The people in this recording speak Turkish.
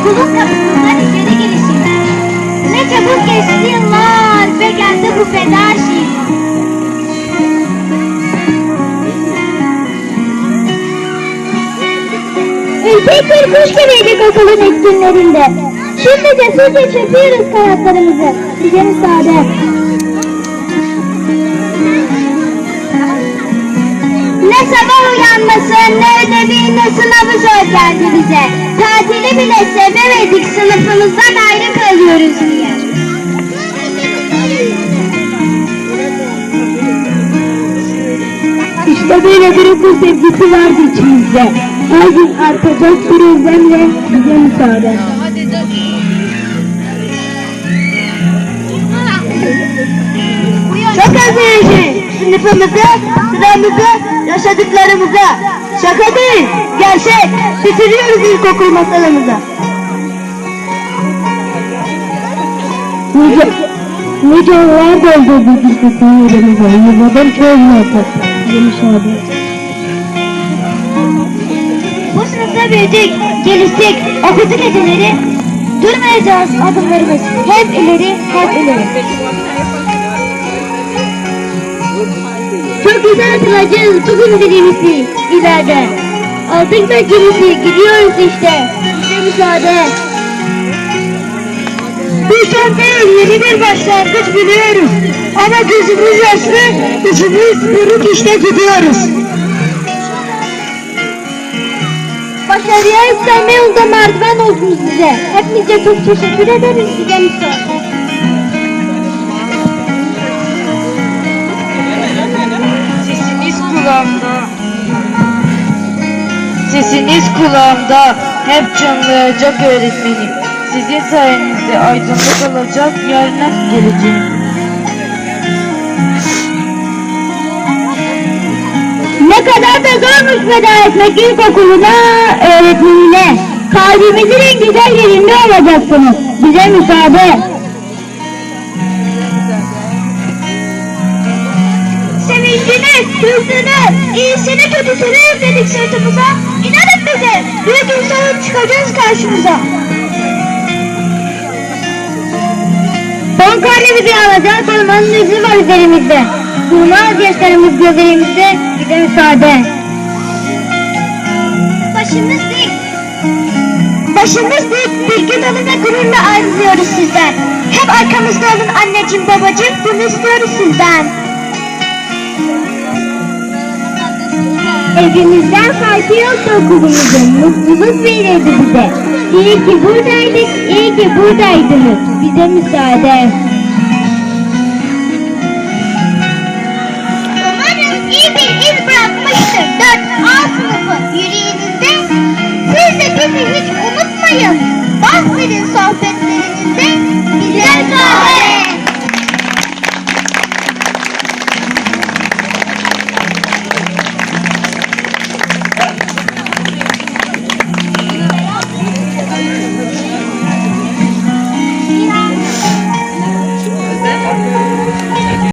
okul kapısından içeri girişim. Ne çabuk geçti yıllar ve geldi bu feda şiir. Ülkek bir kuş gibiydik okulun ilk günlerinde. Şimdi cesurca çırpıyoruz kanatlarımızı. Bize müsaade. Sabah uyanması, ne ödevi, ne sınavı zor geldi bize. Tatili bile sevemedik, sınıfımızdan ayrı kalıyoruz diye. İşte böyle bir okul sevgisi vardı içimizde. Her gün artacak bir özlemle bize müsaade. Çok özleyeceğiz sınıfımızı, sıramızı, yaşadıklarımızı. Şaka değil, gerçek. Bitiriyoruz ilkokul masalımızı. Nice, nice yıllar doldurdu biz de sinirimize. Yılmadan çoğunluğa tatlı. Bize müsaade. Bu sınıfta büyüdük, geliştik, okuduk geceleri. Durmayacağız adımlarımız. Hep ileri, hep ileri. Çok güzel hatırlayacağız bugün dilimizi ileride. Aldık beklimizi gidiyoruz işte. Bize müsaade. Bir değil yeni bir başlangıç biliyoruz. Ama gözümüz yaşlı, içimiz buruk işte gidiyoruz. Başarıya yükselme yolda merdiven oldunuz bize. Hepinize çok teşekkür ederiz size müsaade. Sesiniz kulağımda hep çınlayacak öğretmenim. Sizin sayenizde aydınlık olacak yarına geleceğim. Ne kadar da zormuş veda etmek ilkokuluna, öğretmenine. Kalbimizin en güzel yerinde olacaksınız. Bize müsaade. Sevincini, hüznünü, iyisini kötüsünü yükledik sırtımıza. İnanın büyük insanın çıkacağız karşımıza. Son karnemizi alacağız, korumanın izni var üzerimizde. Durmaz yaşlarımız gözlerimizde, bize müsaade. Başımız dik. Başımız dik, bir gün alın ve gururla ayrılıyoruz sizden. Hep arkamızda olun anneciğim babacığım, bunu istiyoruz sizden. Evimizden farkı yoktu okulumuzun, mutluluk verirdi bize. İyi ki buradaydık, iyi ki buradaydınız. Bize müsaade. Umarım iyi bir iz bırakmıştır 4 A sınıfı yüreğinizde. Siz de bizi hiç unutmayın.